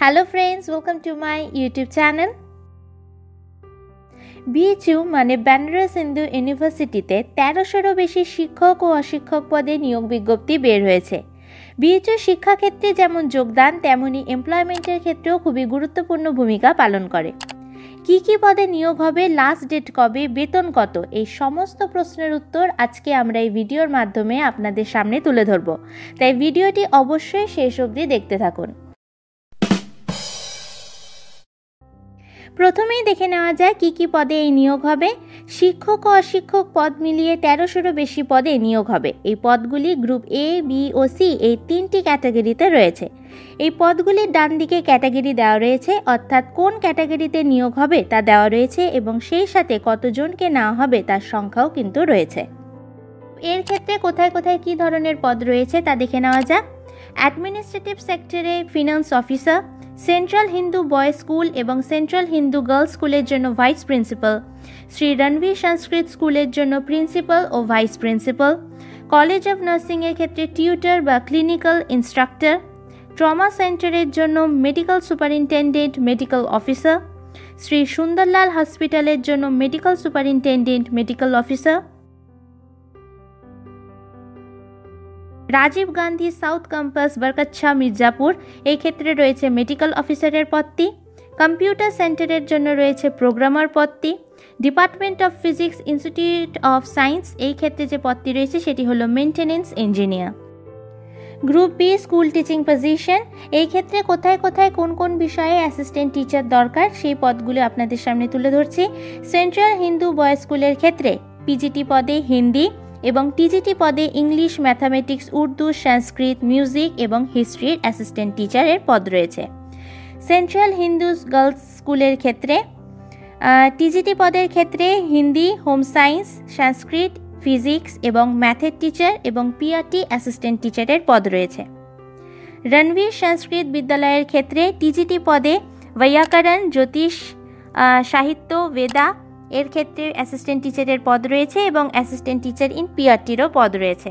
Hello friends welcome to my YouTube channel BHU মানে বেনারস হিন্দু ইউনিভার্সিটিতে তেরোশোরও বেশি শিক্ষক ও অশিক্ষক পদে নিয়োগ বিজ্ঞপ্তি বের হয়েছে। বিএচইউ শিক্ষাক্ষেত্রে যেমন যোগদান, তেমনি এমপ্লয়মেন্টের ক্ষেত্রেও খুবই গুরুত্বপূর্ণ ভূমিকা পালন করে। কি কি পদে নিয়োগ হবে লাস্ট ডেট কবে, বেতন কত, এই সমস্ত প্রশ্নের উত্তর আজকে আমরা এই ভিডিওর মাধ্যমে আপনাদের সামনে তুলে ধরব। তাই ভিডিওটি অবশ্যই শেষ অবধি দেখতে থাকুন। প্রথমেই দেখে নেওয়া যায় কি কি পদে এই নিয়োগ হবে। শিক্ষক ও অশিক্ষক পদ মিলিয়ে তেরোশোরও বেশি পদে নিয়োগ হবে। এই পদগুলি গ্রুপ এ বি ও সি এই তিনটি ক্যাটাগরিতে রয়েছে। এই পদগুলির ডান দিকে ক্যাটাগরি দেওয়া রয়েছে, অর্থাৎ কোন ক্যাটাগরিতে নিয়োগ হবে তা দেওয়া রয়েছে এবং সেই সাথে কতজনকে নেওয়া হবে তার সংখ্যাও কিন্তু রয়েছে। এর ক্ষেত্রে কোথায় কোথায় কি ধরনের পদ রয়েছে তা দেখে নেওয়া যাক। অ্যাডমিনিস্ট্রেটিভ সেক্টরে finance officer central Hindu boys school এবং সেন্ট্রাল হিন্দু গার্লস স্কুলের জন্য ভাইস প্রিন্সিপাল শ্রী রণবীর সংস্কৃত স্কুলের জন্য প্রিন্সিপাল ও ভাইস প্রিন্সিপাল কলেজ অফ নার্সিংয়ের ক্ষেত্রে টিউটার বা ক্লিনিক্যাল ইনস্ট্রাক্টর ট্রমা সেন্টারের জন্য medical superintendent medical officer Shri Sundarlal হসপিটালের জন্য medical superintendent medical officer Rajiv Gandhi south campus, Barkachha, Mirzapur. এই ক্ষেত্রে রয়েছে মেডিকেল অফিসারের পদটি, কম্পিউটার সেন্টারের জন্য রয়েছে প্রোগ্রামার পদটি, department of physics institute of science এই ক্ষেত্রে যে পদটি রয়েছে সেটি হলো maintenance engineer. Group B, school teaching position. এই ক্ষেত্রে কোথায় কোথায় কোন কোন বিষয়ে অ্যাসিস্ট্যান্ট টিচার দরকার সেই পদগুলো আপনাদের সামনে তুলে ধরছি। সেন্ট্রাল হিন্দু বয়েজ স্কুলের ক্ষেত্রে পিজিটি পদে হিন্দি এবং টিজিটি পদে English, mathematics, Urdu, Sanskrit, music এবং হিস্ট্রির অ্যাসিস্ট্যান্ট টিচারের পদ রয়েছে। সেন্ট্রাল হিন্দুস গার্লস স্কুলের ক্ষেত্রে টিজিটি পদের ক্ষেত্রে Hindi, home science, Sanskrit, physics এবং ম্যাথের টিচার এবং পিআরটি অ্যাসিস্ট্যান্ট টিচারের পদ রয়েছে। রণবীর সংস্কৃত বিদ্যালয়ের ক্ষেত্রে টিজিটি পদে বৈয়াকরণ জ্যোতিষ সাহিত্য, বেদা এর ক্ষেত্রে অ্যাসিস্ট্যান্ট টিচারের পদ রয়েছে এবং অ্যাসিস্ট্যান্ট টিচার ইন পিআরটিরও পদ রয়েছে।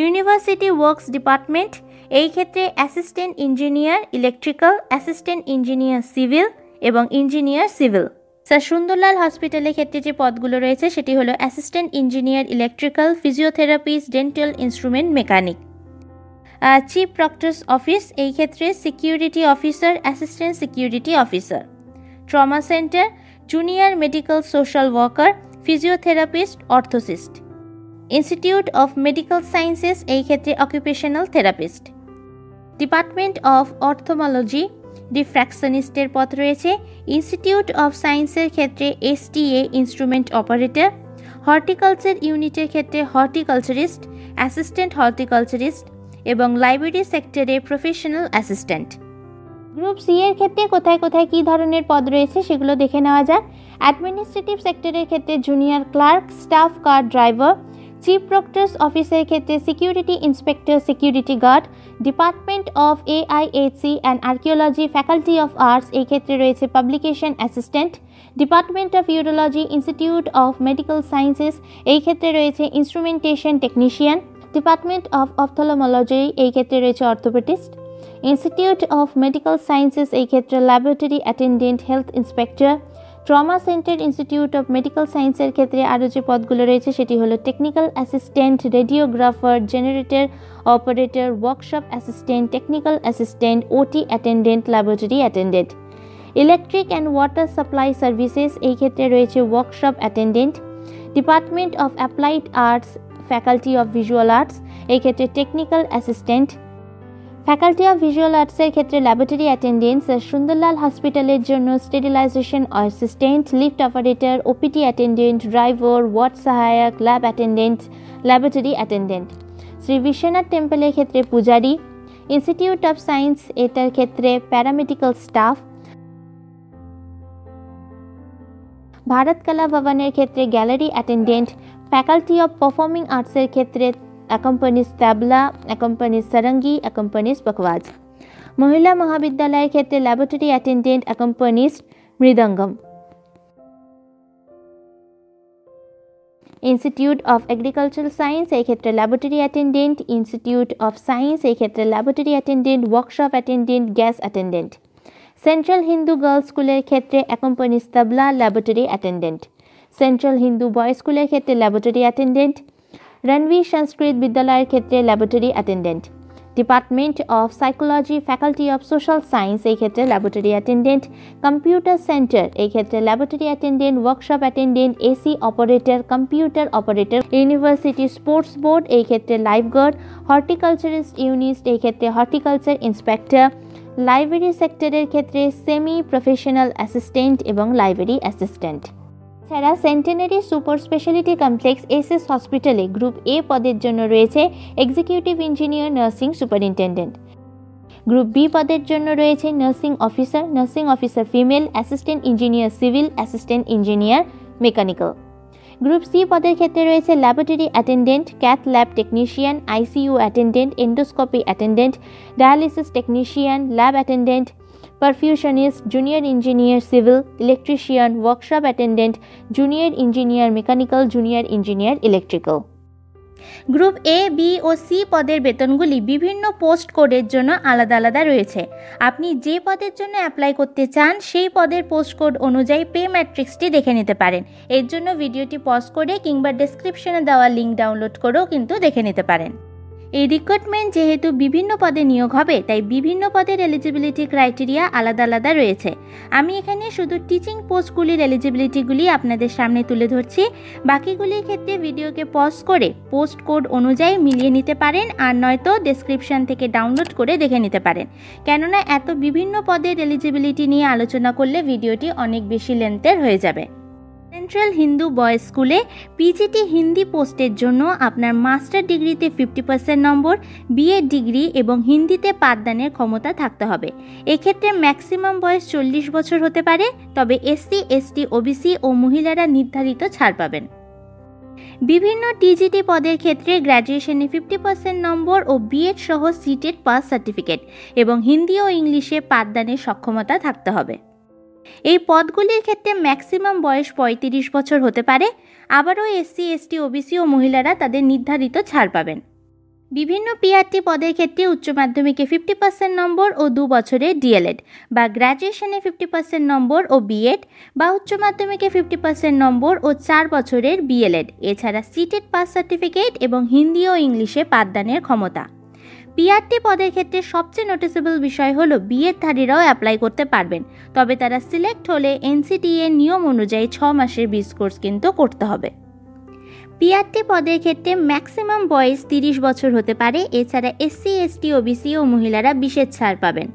ইউনিভার্সিটি ওয়ার্কস ডিপার্টমেন্ট এই ক্ষেত্রে assistant engineer electrical assistant engineer civil এবং ইঞ্জিনিয়ার সিভিল স্যার সুন্দরলাল হসপিটালের ক্ষেত্রে যে পদগুলো রয়েছে, সেটি হলো assistant engineer electrical physiotherapist dental instrument mechanic chief proctors office এই ক্ষেত্রে security officer assistant security officer trauma centre junior medical social worker physiotherapist orthotist institute of medical sciences এই ক্ষেত্রে অকুপেশনাল থেরাপিস্ট ডিপার্টমেন্ট অফ অর্থোমোলজি ডিফ্র্যাকশনিস্টের পথ রয়েছে। Institute of সায়েন্সের ক্ষেত্রে STA instrument operator horticulture ইউনিটের ক্ষেত্রে হর্টিকালচারিস্ট অ্যাসিস্ট্যান্ট হর্টিকালচারিস্ট এবং লাইব্রেরি সেক্টরে প্রফেশনাল অ্যাসিস্ট্যান্ট গ্রুপ সি এর ক্ষেত্রে কোথায় কোথায় কী ধরনের পদ রয়েছে সেগুলো দেখে নেওয়া যাক। অ্যাডমিনিস্ট্রেটিভ সেক্টরের ক্ষেত্রে junior clerk staff car driver chief proctors অফিসের ক্ষেত্রে security inspector security guard department of AIAC and archaeology faculty of arts এই ক্ষেত্রে রয়েছে publication assistant department of urology institute of medical sciences এই ক্ষেত্রে রয়েছে instrumentation technician department of ophthalmology এই ক্ষেত্রে রয়েছে orthoptist institute of medical sciences এই ক্ষেত্রে laboratory attendant health inspector trauma centre institute of medical সায়েন্সের ক্ষেত্রে আরও যে পদগুলো রয়েছে, সেটি হলো technical assistant radiographer generator operator workshop assistant technical assistant OT attendant laboratory attendant electric and water supply services এই ক্ষেত্রে রয়েছে workshop attendant department of applied arts faculty of visual arts এই ক্ষেত্রে technical assistant faculty of visual আর্টসের ক্ষেত্রে laboratory attendance Sundarlal হসপিটালের জন্য sterilisation assistant lift operator OPT attendant driver ward সহায়ক lab attendant laboratory attendant Shri Vishwanath টেম্পলের ক্ষেত্রে পূজারি। Institute of science এটার ক্ষেত্রে প্যারামেডিক্যাল স্টাফ ভারত কলা ভবনের ক্ষেত্রে gallery attendant faculty of performing আর্টসের ক্ষেত্রে অ্যাকম্পানিজ তাবলা অ্যাকম্পানিজ সারঙ্গি অ্যাকম্পানিজ পকওয়াজ মহিলা মহাবিদ্যালয়ের ক্ষেত্রে laboratory attendant accompanies mridangam institute of agricultural science এই ক্ষেত্রে laboratory attendant institute of science এই ক্ষেত্রে laboratory attendant workshop attendant gas attendant central Hindu girls স্কুলের ক্ষেত্রে accompanies tabla laboratory attendant central Hindu boys স্কুলের ক্ষেত্রে ল্যাবরেটরি অ্যাটেন্ডেন্ট রণবীর সংস্কৃত বিদ্যালয়ের ক্ষেত্রে laboratory attendant department of psychology faculty of social science এই ক্ষেত্রে ল্যাবরেটরি অ্যাটেন্ডেন্ট কম্পিউটার সেন্টার এই ক্ষেত্রে laboratory attendant workshop attendant AC operator computer operator university sports board এই ক্ষেত্রে লাইফগার্ড হর্টিকালচারিস্ট ইউনিস্ট এই ক্ষেত্রে হর্টিকালচার ইন্সপেক্টর লাইব্রেরি সেক্টরের ক্ষেত্রে সেমি প্রফেশনাল অ্যাসিস্ট্যান্ট এবং লাইব্রেরি অ্যাসিস্ট্যান্ট ছাড়া centenary super speciality complex SS হসপিটালে গ্রুপ এ পদের জন্য রয়েছে executive engineer nursing superintendent group B পদের জন্য রয়েছে nursing officer nursing officer female assistant engineer civil assistant engineer mechanical group C পদের ক্ষেত্রে রয়েছে laboratory attendant cath lab technician ICU attendant endoscopy attendant dialysis technician lab attendant perfusionist junior engineer civil electrician workshop attendant junior engineer mechanical junior engineer electrical group A B O C পদের বেতনগুলি বিভিন্ন post কোডের জন্য আলাদা আলাদা রয়েছে। আপনি যে পদের জন্য অ্যাপ্লাই করতে চান, সেই পদের পোস্ট কোড অনুযায়ী পে ম্যাট্রিক্সটি দেখে নিতে পারেন। এর জন্য ভিডিওটি পজ করে কিংবা ডেসক্রিপশনে দেওয়া লিঙ্ক ডাউনলোড করেও কিন্তু দেখে নিতে পারেন। এই রিক্রুটমেন্ট যেহেতু বিভিন্ন পদে নিয়োগ হবে, তাই বিভিন্ন পদের এলিজিবিলিটি ক্রাইটেরিয়া আলাদা আলাদা রয়েছে। আমি এখানে শুধু টিচিং পোস্টগুলির এলিজিবিলিটিগুলি আপনাদের সামনে তুলে ধরছি। বাকিগুলির ক্ষেত্রে ভিডিওকে পজ করে পোস্ট কোড অনুযায়ী মিলিয়ে নিতে পারেন আর নয়তো ডেসক্রিপশন থেকে ডাউনলোড করে দেখে নিতে পারেন। কেননা এত বিভিন্ন পদের এলিজিবিলিটি নিয়ে আলোচনা করলে ভিডিওটি অনেক বেশি লেন্থের হয়ে যাবে। সেন্ট্রাল হিন্দু বয়েজ স্কুলে পিজিটি হিন্দি পোস্টের জন্য আপনার মাস্টার ডিগ্রিতে ফিফটি পার্সেন্ট নম্বর বিএড ডিগ্রি এবং হিন্দিতে পাঠদানের ক্ষমতা থাকতে হবে। এক্ষেত্রে ম্যাক্সিমাম বয়স চল্লিশ বছর হতে পারে, তবে এসসি এসটি ওবিসি ও মহিলারা নির্ধারিত ছাড় পাবেন। বিভিন্ন টিজিটি পদের ক্ষেত্রে গ্র্যাজুয়েশনে ফিফটি পার্সেন্ট নম্বর ও বিএড সহ সিটেড পাস সার্টিফিকেট এবং হিন্দি ও ইংলিশে পাঠদানের সক্ষমতা থাকতে হবে। এই পদগুলির ক্ষেত্রে ম্যাক্সিমাম বয়স পঁয়ত্রিশ বছর হতে পারে। আবারও এসসি এসটি ওবিসি ও মহিলারা তাদের নির্ধারিত ছাড় পাবেন। বিভিন্ন পিআরটি পদের ক্ষেত্রে উচ্চ মাধ্যমিকে ফিফটি পার্সেন্ট নম্বর ও দু বছরের ডিএলএড বা গ্র্যাজুয়েশনে ফিফটি পার্সেন্ট নম্বর ও বিএড বা উচ্চ মাধ্যমিকে ফিফটি পার্সেন্ট নম্বর ও চার বছরের বিএলএড এছাড়া সিটেড পাস সার্টিফিকেট এবং হিন্দি ও ইংলিশে পাঠদানের ক্ষমতা। পিআরটি পদের ক্ষেত্রে সবচেয়ে নোটিসেবল বিষয় হলো বিএড ধারীরাও অ্যাপ্লাই করতে পারবেন। তবে তারা সিলেক্ট হলে এনসিটিএ নিয়ম অনুযায়ী ছ মাসের বিস কোর্স কিন্তু করতে হবে। পিআরটি পদের ক্ষেত্রে ম্যাক্সিমাম বয়স তিরিশ বছর হতে পারে। এছাড়া এসসি এসটি ওবিসি ও মহিলারা বিশেষ ছাড় পাবেন।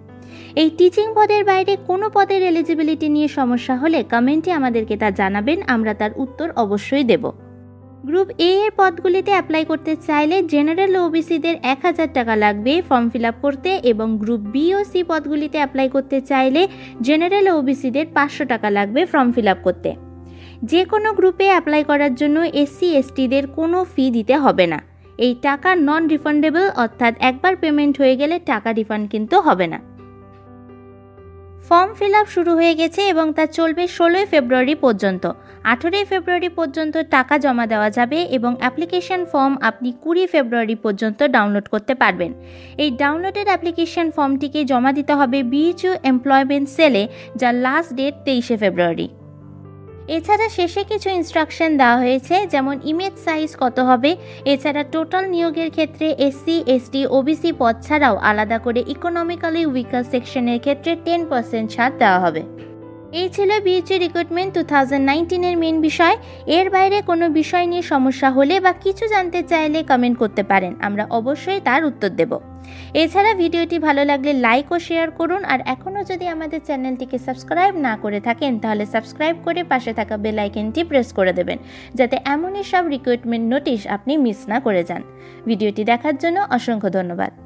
এই টিচিং পদের বাইরে কোনো পদের এলিজিবিলিটি নিয়ে সমস্যা হলে কমেন্টে আমাদেরকে তা জানাবেন। আমরা তার উত্তর অবশ্যই দেবো। গ্রুপ এ এর পদগুলিতে অ্যাপ্লাই করতে চাইলে জেনারেল ওবিসিদের এক হাজার টাকা লাগবে, ফর্ম ফিল আপ করতে এবং গ্রুপ বি ও সি পদগুলিতে অ্যাপ্লাই করতে চাইলে জেনারেল ওবিসিদের পাঁচশো টাকা লাগবে ফর্ম ফিল আপ করতে। যে কোনো গ্রুপে অ্যাপ্লাই করার জন্য এসসি, এসটিদের কোনো ফি দিতে হবে না। এই টাকা নন রিফান্ডেবল অর্থাৎ একবার পেমেন্ট হয়ে গেলে টাকা রিফান্ড কিন্তু হবে না। ফর্ম ফিল শুরু হয়ে গেছে এবং তা চলবে ষোলোই ফেব্রুয়ারি পর্যন্ত। আঠেরোই ফেব্রুয়ারি পর্যন্ত টাকা জমা দেওয়া যাবে এবং অ্যাপ্লিকেশন ফর্ম আপনি কুড়ি ফেব্রুয়ারি পর্যন্ত ডাউনলোড করতে পারবেন। এই ডাউনলোডেড অ্যাপ্লিকেশন ফর্মটিকে জমা দিতে হবে বিএচইউ এমপ্লয়মেন্ট সেলে, যার লাস্ট ডেট তেইশে ফেব্রুয়ারি। এছাড়া শেষে কিছু ইনস্ট্রাকশন দেওয়া হয়েছে, যেমন ইমেজ সাইজ কত হবে, এছাড়া টোটাল নিয়োগের ক্ষেত্রে এসসি এসটি ওবিসি পদ ছাড়াও আলাদা করে ইকোনমিক্যালি উইকার সেকশনের ক্ষেত্রে টেন পার্সেন্ট ছাড় দেওয়া হবে। এই ছিল বিএচএ রিক্রুটমেন্ট টু থাউজেন্ড নাইনটিনের মেন বিষয়। এর বাইরে কোনো বিষয় নিয়ে সমস্যা হলে বা কিছু জানতে চাইলে কমেন্ট করতে পারেন, আমরা অবশ্যই তার উত্তর দেব। এছাড়া ভিডিওটি ভালো লাগলে লাইক ও শেয়ার করুন, আর এখনও যদি আমাদের চ্যানেলটিকে সাবস্ক্রাইব না করে থাকেন, তাহলে সাবস্ক্রাইব করে পাশে থাকা বেল আইকনটি প্রেস করে দেবেন, যাতে এমনই সব রিক্রুটমেন্ট নোটিশ আপনি মিস না করে যান। ভিডিওটি দেখার জন্য অসংখ্য ধন্যবাদ।